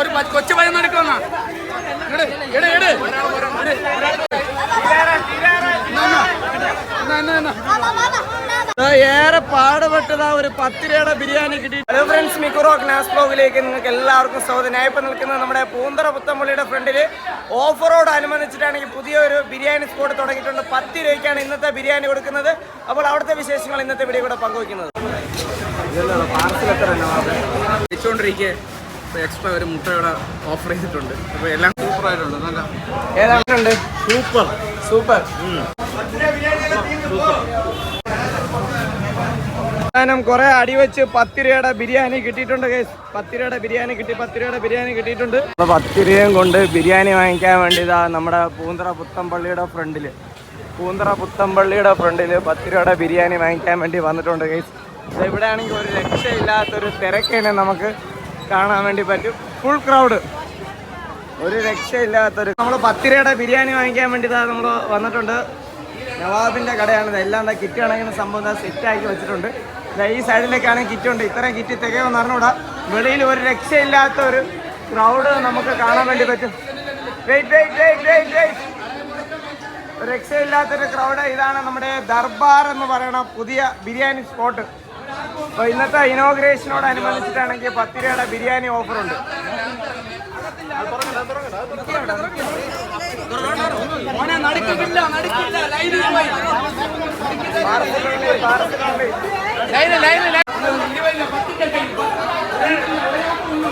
ஒரு பத்து கொச்சு பயம் நடக்கும் எடு எடு எடு. என்ன என்ன ഏറെ പാടുപെട്ടതാ ഒരു പത്ത് രൂപയുടെ ബിരിയാണി കിട്ടി. ഹലോ ഫ്രണ്ട്സ് മിക്കുറോ ക്ലാസ് ബ്ലോഗിലേക്ക് നിങ്ങൾക്ക് എല്ലാവർക്കും സ്വാഗതം. ഞാൻ ഇപ്പം നിൽക്കുന്നത് നമ്മുടെ പൂന്തറ പുത്തമ്പള്ളിയുടെ ഫ്രണ്ടിൽ. ഓഫറോട് അനുബന്ധിച്ചിട്ടാണെങ്കിൽ പുതിയൊരു ബിരിയാണി സ്പോട്ട് തുടങ്ങിയിട്ടുണ്ട്. പത്ത് രൂപയ്ക്കാണ് ഇന്നത്തെ ബിരിയാണി കൊടുക്കുന്നത്. അപ്പോൾ അവിടുത്തെ വിശേഷങ്ങൾ ഇന്നത്തെ വീഡിയോ കൂടെ പങ്കുവയ്ക്കുന്നത്. എക്സ്ട്രാ ഒരു മുട്ടയുടെ ഓഫർ ചെയ്തിട്ടുണ്ട്. അപ്പൊ എല്ലാം സൂപ്പർ ആയിട്ടുണ്ട് നല്ല. ഏതാണ്ട് സൂപ്പർ സൂപ്പർ അവസാനം കുറെ അടിവെച്ച് പത്ത് രൂപയുടെ ബിരിയാണി കിട്ടിയിട്ടുണ്ട് കേസ് പത്ത് രൂപയുടെ ബിരിയാണി കിട്ടി പത്ത് രൂപയുടെ ബിരിയാണി കിട്ടിയിട്ടുണ്ട്. അപ്പൊ പത്ത് രൂപയും കൊണ്ട് ബിരിയാണി വാങ്ങിക്കാൻ വേണ്ടി ഇതാ നമ്മുടെ പൂന്തറ പുത്തമ്പള്ളിയുടെ ഫ്രണ്ടിൽ. പൂന്തറ പുത്തമ്പള്ളിയുടെ ഫ്രണ്ടിൽ പത്ത് രൂപയുടെ ബിരിയാണി വാങ്ങിക്കാൻ വേണ്ടി വന്നിട്ടുണ്ട് കേസ് ഇവിടെ ആണെങ്കിൽ ഒരു രക്ഷയില്ലാത്തൊരു തിരക്കിനെ നമുക്ക് കാണാൻ വേണ്ടി പറ്റും. ഫുൾ ക്രൗഡ് ഒരു രക്ഷയില്ലാത്തൊരു നമ്മൾ പത്ത് രൂപയുടെ ബിരിയാണി വാങ്ങിക്കാൻ വേണ്ടി നമ്മൾ വന്നിട്ടുണ്ട്. നവാബിന്റെ കടയാണ്. എല്ലാം കിറ്റ് കണക്കിന് സംഭവം സെറ്റ് ആക്കി വെച്ചിട്ടുണ്ട്. ഈ സൈഡിലേക്കാണ് കിറ്റ് ഉണ്ട് ഇത്രയും കിറ്റ് തികയെന്ന് അറിഞ്ഞൂടാ വെളിയിൽ ഒരു രക്ഷയില്ലാത്ത ഒരു ക്രൗഡ് നമുക്ക് കാണാൻ വേണ്ടി പറ്റും. Wait wait wait wait wait ഒരു രക്ഷയില്ലാത്തൊരു ക്രൗഡ് ഇതാണ് നമ്മുടെ ദർബാർ എന്ന് പറയുന്ന പുതിയ ബിരിയാണി സ്പോട്ട് അപ്പോൾ ഇന്നത്തെ ഇനോഗ്രേഷനോടനുബന്ധിച്ചിട്ടാണെങ്കിൽ പത്ത് രൂപയുടെ ബിരിയാണി ഓഫറുണ്ട് നടക്കില്ല നടക്കില്ല ലൈനിൽ പോയി പാർസലുണ്ട്, പാർസലുണ്ട്. ലൈന് ലൈന് ഇരുപതില്ല പത്തിന്റെ ചേഞ്ച്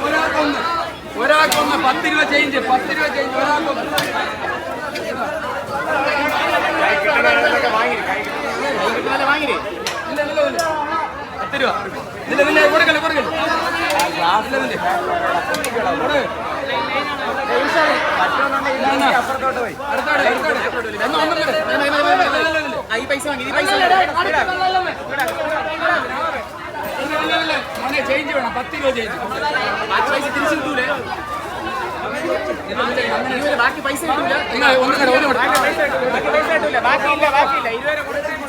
ഒരാൾക്കൊന്ന് ഒരാൾക്കൊന്ന് പത്ത് രൂപ ചേഞ്ച് പത്ത് രൂപ ചേഞ്ച് ഒരാൾക്കൊന്ന് ഇല്ല, ഇല്ല, ഇല്ല. പത്ത് രൂപ ഇല്ല പിന്നെ കൊടുക്കല് കൊടുക്കല് ഈ പൈസ വാങ്ങി ഈ പൈസ. മോനെ ചേഞ്ച് വേണം പത്ത് രൂപ ചേഞ്ച് ബാക്കി പൈസ തിരിച്ചു കിട്ടൂലേ ബാക്കി പൈസ കിട്ടൂല ഒന്നും ബാക്കി പൈസ കിട്ടൂല. ബാക്കിയില്ല ബാക്കിയില്ല ഇതുവരെ കൊടുത്തിട്ട്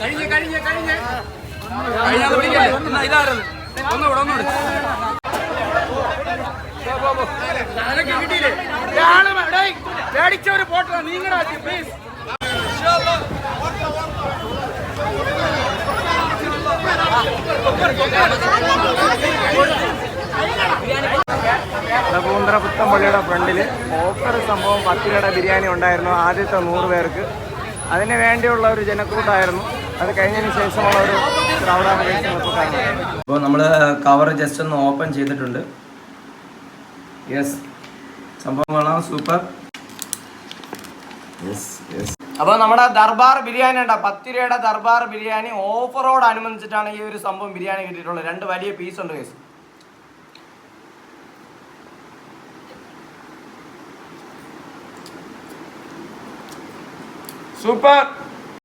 കഴിഞ്ഞ് കഴിഞ്ഞ് കഴിഞ്ഞ് കഴിഞ്ഞാൽ എന്നാ ഇതാരത് ഒന്നുകൂടെ ഒന്നുകൂടെ കിട്ടിയില്ലേ പേടിച്ചവര് പോട്ടാ നീങ്ങടാ പ്ലീസ് പൂന്തറ പുത്തമ്പള്ളിയുടെ ഫ്രണ്ടിൽ ഓഫർ സംഭവം പത്ത് കട ബിരിയാണി ഉണ്ടായിരുന്നു ആദ്യത്തെ നൂറ് പേർക്ക്. അതിന് വേണ്ടിയുള്ള ഒരു ജനക്കൂട്ടായിരുന്നു. അത് കഴിഞ്ഞതിന് ശേഷമുള്ള ഒരു ക്രൗഡാണ് ഇപ്പോൾ നമ്മൾ കവർ ജസ്റ്റ് ഒന്ന് ഓപ്പൺ ചെയ്തിട്ടുണ്ട്. യെസ് സംഭവം കൊള്ളാം. സൂപ്പർ അപ്പോൾ നമ്മുടെ ദർബാർ ബിരിയാണി ഉണ്ടോ? പത്ത് രൂപയുടെ ദർബാർ ബിരിയാണി ഓഫറോട് അനുബന്ധിച്ചിട്ടാണ് ഈ ഒരു സംഭവം ബിരിയാണി കിട്ടിയിട്ടുള്ളത്. രണ്ട് വലിയ പീസ് ഉണ്ട് കേസ് സൂപ്പർ